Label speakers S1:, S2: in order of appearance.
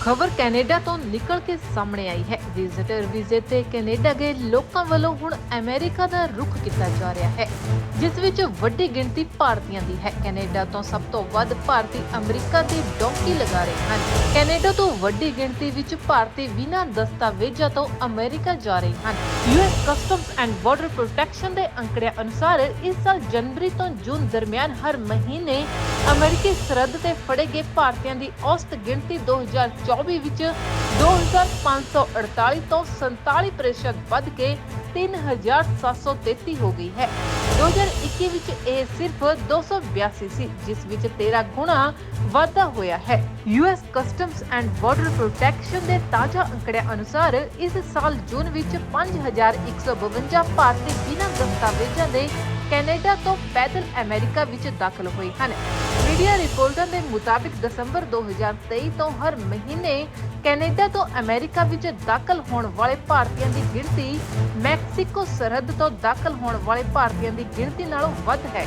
S1: ਖਬਰ ਕੈਨੇਡਾ ਤੋਂ ਨਿਕਲ ਕੇ ਸਾਹਮਣੇ ਆਈ ਹੈ। ਵਿਜ਼ਿਟਰ ਵੀਜ਼ੇ ਤੇ ਕੈਨੇਡਾ ਗਏ ਲੋਕਾਂ ਵੱਲੋਂ ਹੁਣ ਅਮਰੀਕਾ ਦਾ ਰੁਖ ਕੀਤਾ ਜਾ ਰਿਹਾ ਹੈ, ਜਿਸ ਵਿੱਚ ਵੱਡੀ ਗਿਣਤੀ ਭਾਰਤੀਆਂ ਦੀ ਹੈ। ਕੈਨੇਡਾ ਤੋਂ ਸਭ ਤੋਂ ਵੱਧ ਭਾਰਤੀ ਅਮਰੀਕਾ ਦੀ ਡੌਂਕੀ ਲਗਾ ਰਹੇ ਹਨ। ਕੈਨੇਡਾ ਤੋਂ ਵੱਡੀ ਗਿਣਤੀ ਵਿੱਚ ਭਾਰਤੀ ਬਿਨਾਂ ਦਸਤਾਵੇਜ਼ਾਂ ਤੋਂ ਅਮਰੀਕਾ ਜਾ ਰਹੇ ਹਨ। US customs and border protection ਦੇ ਅੰਕੜਿਆਂ ਅਨੁਸਾਰ ਇਸ ਸਾਲ ਜਨਵਰੀ ਤੋਂ ਜੂਨ ਦਰਮਿਆਨ ਹਰ ਮਹੀਨੇ ਅਮਰੀਕੀ ਸਰਹੱਦ ਤੇ ਫੜੇ ਗਏ ਭਾਰਤੀਆਂ ਦੀ ਔਸਤ ਗਿਣਤੀ 2024 ਵਿੱਚ 2548 ਤੋਂ 47 ਪ੍ਰਤੀਸ਼ਤ ਵੱਧ ਕੇ 3733 ਹੋ ਗਈ ਹੈ। 2021 ਵਿੱਚ ਇਹ ਸਿਰਫ 282 ਸੀ ਜਿਸ ਵਿੱਚ 13 ਗੁਣਾ ਵਾਧਾ ਹੋਇਆ ਹੈ। US customs and border protection ਦੇ ਤਾਜ਼ਾ ਅੰਕੜਿਆਂ ਅਨੁਸਾਰ ਇਸ ਸਾਲ ਜੂਨ ਵਿੱਚ 5152 ਭਾਰਤੀ ਬਿਨਾਂ ਦਸਤਾਵੇਜ਼ਾਂ ਦੇ ਕੈਨੇਡਾ ਤੋਂ ਪੈਦਲ ਅਮਰੀਕਾ ਵਿੱਚ ਦਾਖਲ ਹੋਏ ਹਨ। ਮੀਡੀਆ ਰਿਪੋਰਟਾਂ ਦੇ ਮੁਤਾਬਿਕ ਦਸੰਬਰ 2023 ਤੋਂ ਹਰ ਮਹੀਨੇ ਕੈਨੇਡਾ ਤੋਂ ਅਮਰੀਕਾ ਵਿੱਚ ਦਾਖਲ ਹੋਣ ਵਾਲੇ ਭਾਰਤੀਆਂ ਦੀ ਗਿਣਤੀ ਮੈਕਸੀਕੋ ਸਰਹੱਦ ਤੋਂ ਦਾਖਲ ਹੋਣ ਵਾਲੇ ਭਾਰਤੀਆਂ ਦੀ ਗਿਣਤੀ ਨਾਲੋਂ ਵੱਧ ਹੈ।